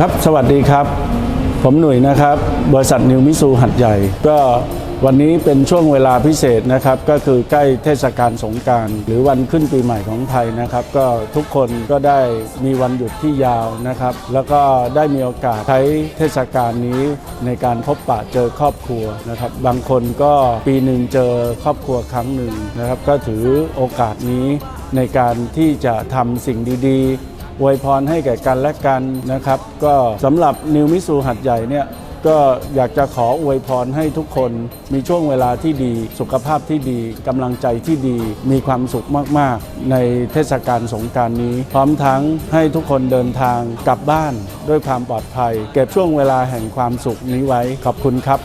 ครับ สวัสดีครับ ผมหนุ่ยนะครับ บริษัทนิวมิสูหัดใหญ่ ก็วันนี้เป็นช่วงเวลาพิเศษนะครับ ก็คือใกล้เทศกาลสงการหรือวันขึ้นปีใหม่ของไทยนะครับ ก็ทุกคนก็ได้มีวันหยุดที่ยาวนะครับ แล้วก็ได้มีโอกาสใช้เทศกาลนี้ในการพบปะเจอครอบครัวนะครับ บางคนก็ปีหนึ่งเจอครอบครัวครั้งหนึ่งนะครับ ก็ถือโอกาสนี้ในการที่จะทำสิ่งดีๆ อวยพรให้แก่กันและกันนะครับ ก็สำหรับนิวมิสูหัดใหญ่เนี่ยก็อยากจะขออวยพรให้ทุกคนมีช่วงเวลาที่ดี สุขภาพที่ดีกำลังใจที่ดี มีความสุขมาก ๆ ในเทศกาลสงการนี้ พร้อมทั้งให้ทุกคนเดินทางกลับบ้านด้วยความปลอดภัย เก็บช่วงเวลาแห่งความสุขนี้ไว้ขอบคุณครับ